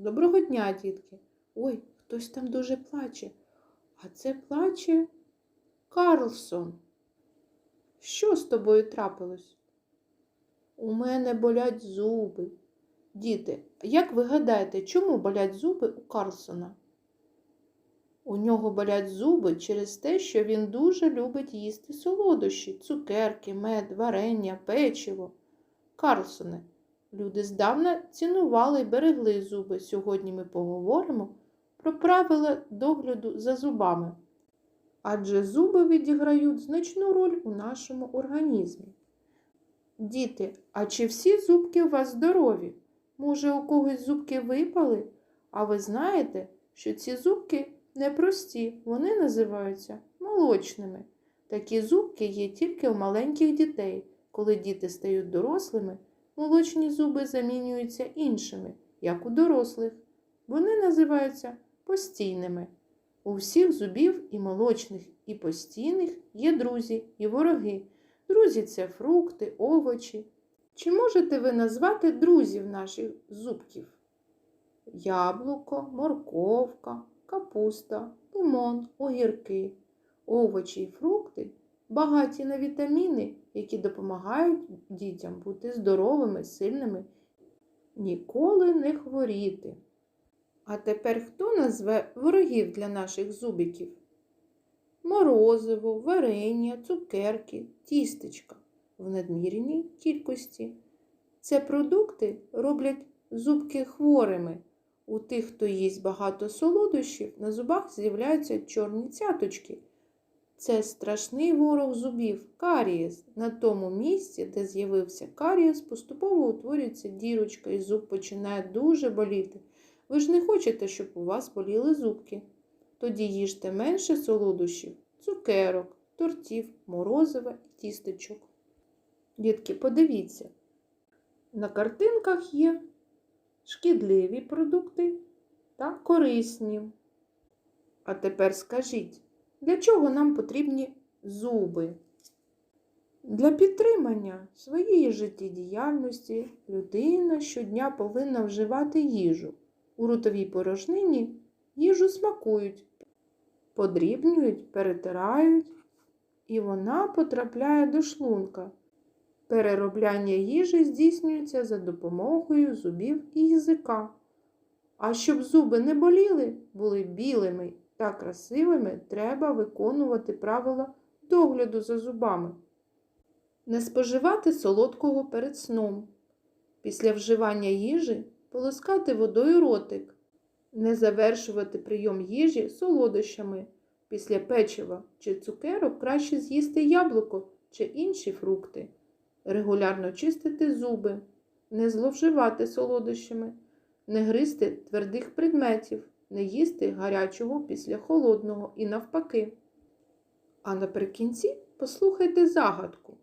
Доброго дня, дітки. Ой, хтось там дуже плаче. А це плаче Карлсон. Що з тобою трапилось? У мене болять зуби. Діти, як ви гадаєте, чому болять зуби у Карлсона? У нього болять зуби через те, що він дуже любить їсти солодощі, цукерки, мед, варення, печиво. Карлсоне, люди здавна цінували й берегли зуби. Сьогодні ми поговоримо про правила догляду за зубами. Адже зуби відіграють значну роль у нашому організмі. Діти, а чи всі зубки у вас здорові? Може, у когось зубки випали? А ви знаєте, що ці зубки непрості, вони називаються молочними. Такі зубки є тільки у маленьких дітей. Коли діти стають дорослими, молочні зуби замінюються іншими, як у дорослих. Вони називаються постійними. У всіх зубів і молочних, і постійних є друзі і вороги. Друзі це фрукти, овочі. Чи можете ви назвати друзів наших зубків? Яблуко, морковка, капуста, лимон, огірки, овочі і фрукти багаті на вітаміни, які допомагають дітям бути здоровими, сильними, ніколи не хворіти. А тепер хто назве ворогів для наших зубиків? Морозиво, варення, цукерки, тістечка в надмірній кількості. Це продукти роблять зубки хворими. У тих, хто їсть багато солодощів, на зубах з'являються чорні цяточки. Це страшний ворог зубів карієс. На тому місці, де з'явився карієс, поступово утворюється дірочка і зуб починає дуже боліти. Ви ж не хочете, щоб у вас боліли зубки. Тоді їжте менше солодощів, цукерок, тортів, морозива і тістечок. Дітки, подивіться, на картинках є шкідливі продукти та корисні. А тепер скажіть, для чого нам потрібні зуби? Для підтримання своєї життєдіяльності людина щодня повинна вживати їжу. У ротовій порожнині їжу смакують, подрібнюють, перетирають, і вона потрапляє до шлунка. Переробляння їжі здійснюється за допомогою зубів і язика. А щоб зуби не боліли, були білими та красивими, треба виконувати правила догляду за зубами. Не споживати солодкого перед сном. Після вживання їжі полоскати водою ротик. Не завершувати прийом їжі солодощами. Після печива чи цукерок краще з'їсти яблуко чи інші фрукти. Регулярно чистити зуби, не зловживати солодощами, не гризти твердих предметів, не їсти гарячого після холодного і навпаки. А наприкінці послухайте загадку.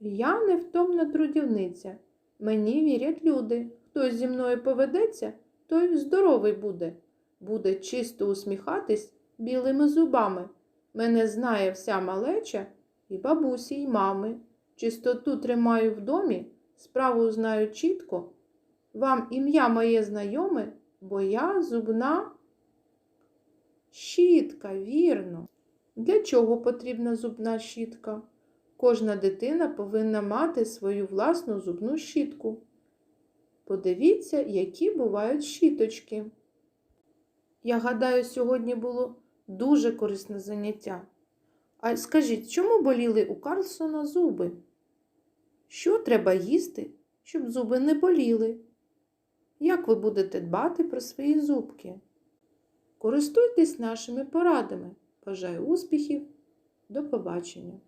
Я невтомна трудівниця. Мені вірять люди. Хто зі мною поведеться, той здоровий буде. Буде чисто усміхатись білими зубами. Мене знає вся малеча і бабусі, й мами. Чистоту тримаю в домі, справу знаю чітко. Вам ім'я моє знайоме, бо я зубна щітка, вірно. Для чого потрібна зубна щітка? Кожна дитина повинна мати свою власну зубну щітку. Подивіться, які бувають щіточки. Я гадаю, сьогодні було дуже корисне заняття. А скажіть, чому боліли у Карлсона зуби? Що треба їсти, щоб зуби не боліли? Як ви будете дбати про свої зубки? Користуйтесь нашими порадами. Бажаю успіхів. До побачення!